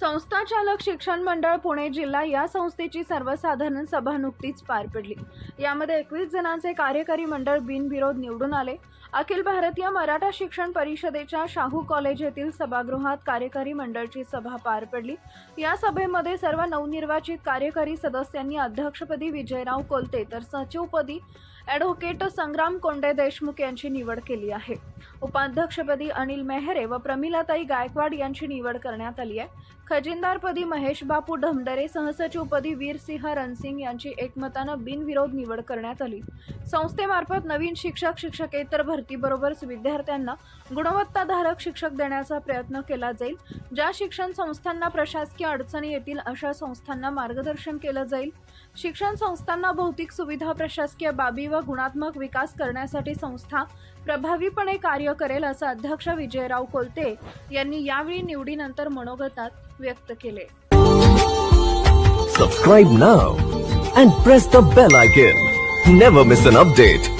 संस्थाचालक शिक्षण मंडळ पुणे जिल्हा या संस्थेची सर्वसाधारण सभा नुकतीच पार पडली. यामध्ये एकवीस जणांचे कार्यकारी मंडळ बिनविरोध निवडून आले. अखिल भारतीय मराठा शिक्षण परिषदेच्या शाहू कॉलेज येथील सभागृहात कार्यकारी मंडळची सभा पार पडली. या सभेमध्ये सर्व नवनिर्वाचित कार्यकारी सदस्यांनी अध्यक्षपदी विजयराव कोलते तर सचिवपदी ॲडव्होकेट संग्राम कोंडे देशमुख यांची निवड केली आहे. उपाध्यक्षपदी अनिल मेहरे व प्रमिलाताई गायकवाड यांची निवड करण्यात आली आहे. खजिनदारपदी महेश बापू ढमडरे सहसचिवपदी वीरसिंह रणसिंग यांची एकमतानं बिनविरोध निवड करण्यात आली. संस्थेमार्फत नवीन शिक्षक शिक्षकेतर भरतीबरोबरच विद्यार्थ्यांना गुणवत्ताधारक शिक्षक देण्याचा प्रयत्न केला जाईल ज्या शिक्षण संस्थांना प्रशासकीय अडचणी येतील अशा संस्थांना मार्गदर्शन केलं जाईल. शिक्षण संस्थांना भौतिक सुविधा प्रशासकीय बाबी व गुणात्मक विकास करण्यासाठी संस्था प्रभावीपणे कार्य करेल असं अध्यक्ष विजयराव कोलते यांनी यावेळी निवडीनंतर मनोगतात व्यक्त केले Subscribe now and press the bell icon. Never miss an update.